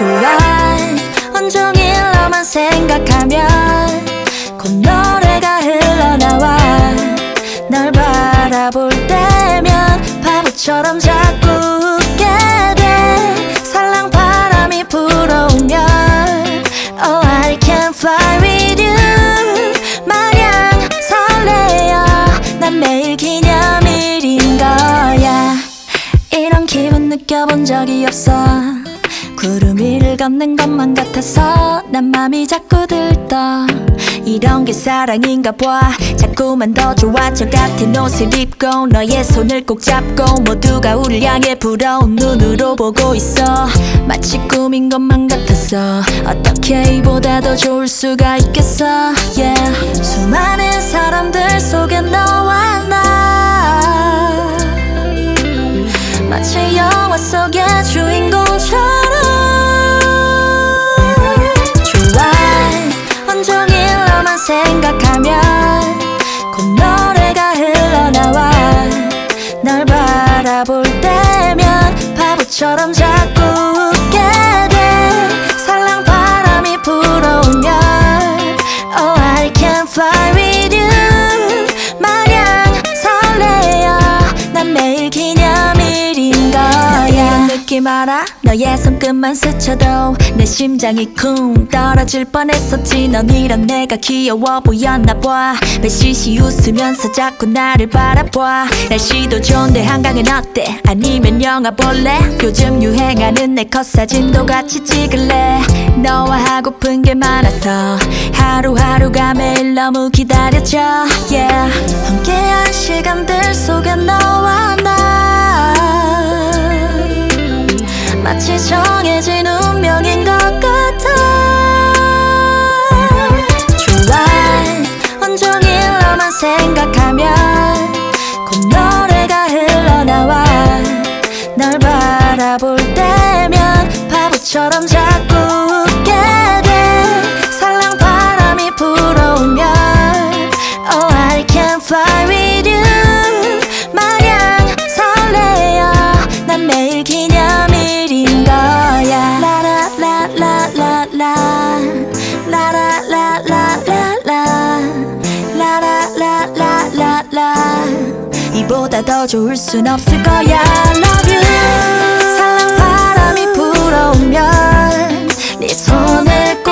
좋아 온종일 너만 생각하면 곧 노래가 흘러나와 널 바라볼 때면 바보처럼 자꾸 기분 느껴본 적이 없어. 구름 위를 걷는 것만 같아서 난 맘이 자꾸 들떠. 이런 게 사랑인가 봐. 자꾸만 더 좋아져 같은 옷을 입고 너의 손을 꼭 잡고 모두가 우릴 향해 부러운 눈으로 보고 있어. 마치 꿈인 것만 같았어 어떻게 이보다 더 좋을 수가 있겠어. Yeah. 수많은 영화 속의 주인공처럼. 좋아 온종일 너만 생각 느낌 알아? 너의 손끝만 스쳐도 내 심장이 쿵 떨어질 뻔했었지 넌 이런 내가 귀여워 보였나 봐 배시시 웃으면서 자꾸 나를 바라봐 날씨도 좋은데 한강은 어때? 아니면 영화 볼래? 요즘 유행하는 내 컷 사진도 같이 찍을래 너와 하고픈 게 많아서 하루하루가 매일 너무 기다려져 yeah. 함께한 시간들 속에 너 마치 정해진 운명인 것 같아. 좋아 온종일 너만 생각하면 곧 노래가 흘러나와. 널 바라볼 때면 바보처럼 자꾸 웃게 돼. 살랑 바람이 불어오면 Oh I can fly 더 좋을 순 없을 거야. Love you. 살랑 바람이 불어오면 네 손을 꼭